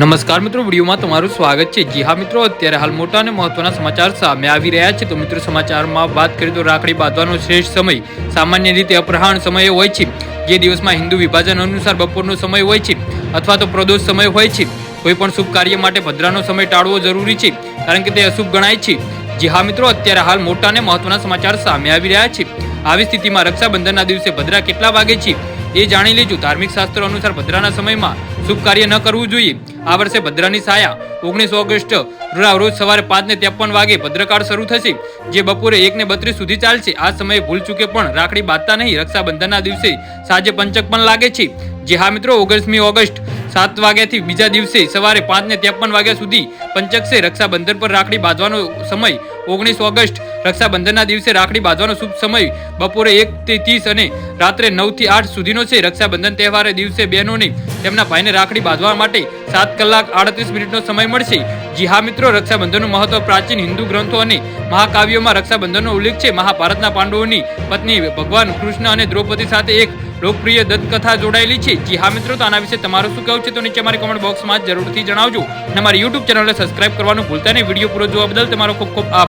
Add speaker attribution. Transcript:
Speaker 1: નમસ્કાર મિત્રો, વિડીયોમાં તમારું સ્વાગત છે. જી હા મિત્રો, અત્યારે હાલ મોટા અને મહત્વના સમાચાર સામે આવી રહ્યા છે. તો મિત્રો, સમાચારમાં વાત કરીએ તો રાખડી બાંધવાનો શ્રેષ્ઠ સમય સામાન્ય રીતે અપરાહ્ન સમયે હોય છે. જે દિવસમાં હિન્દુ વિભાજન અનુસાર બપોરનો સમય હોય છે અથવા તો પ્રદોષ સમય હોય છે. કોઈ પણ શુભ કાર્ય માટે ભદ્રાનો સમય ટાળવો જરૂરી છે, કારણ કે તે અશુભ ગણાય છે. જી હા મિત્રો, અત્યારે હાલ મોટા અને મહત્વના સમાચાર સામે આવી રહ્યા છે. આવી સ્થિતિમાં રક્ષાબંધનના દિવસે ભદ્રા કેટલા વાગે છે? એ જાણી લેજો. ધાર્મિક શાસ્ત્રો અનુસાર ભદ્રાના સમયમાં શુભ કાર્ય ન કરવું જોઈએ. આ વર્ષે ભદ્રાની સાયા ઓગણીસ ઓગસ્ટ રોજ સવારે પાંચ ને ત્રેપન વાગે ભદ્રકાળ શરૂ થશે, જે બપોરે એક ને બત્રીસ સુધી ચાલશે. આ સમયે ભૂલ ચૂકે પણ રાખડી બાંધતા નહીં, રક્ષાબંધનના દિવસે સાંજે પંચક પણ લાગે છે. જે હા મિત્રો, ઓગસ્ટમી ઓગસ્ટ સાત વાગ્યાથી બીજા દિવસે સવારે પાંચ ને ત્રેપન વાગ્યા સુધી પંચક છે રક્ષાબંધન પર રાખડી બાંધવાનો સમય ઓગણીસ ઓગસ્ટ રક્ષાબંધનના દિવસે રાખડી બાંધવાનો શુભ સમય. બપોરે એક થી ત્રીસ અને રાત્રે નવથી આઠ સુધીનો છે રક્ષાબંધન તહેવારે દિવસે બહેનોને તેમના ભાઈને રાખડી બાંધવા માટે સાત કલાક આડત્રીસ મિનિટનો સમય મળશે. જી હા મિત્રો, રક્ષાબંધનનું મહત્વ પ્રાચીન હિન્દુ ગ્રંથો અને મહાકાવ્યોમાં રક્ષાબંધનનો ઉલ્લેખ છે. મહાભારતના પાંડવોની પત્ની ભગવાન કૃષ્ણ અને દ્રૌપદી સાથે એક લોકપ્રિય દંતકથા જોડાયેલી છે. જી હા મિત્રો, તો આના વિશે તમારું શું કહેવું છે? તો નીચે અમારી કોમેન્ટ બોક્સમાં જરૂરથી જણાવજો. અને અમારી યુટ્યુબ ચેનલને સબસ્ક્રાઇબ કરવાનું ભૂલતા નહીં. વીડિયો પૂરો જોવા બદલ તમારો ખૂબ ખૂબ આભાર.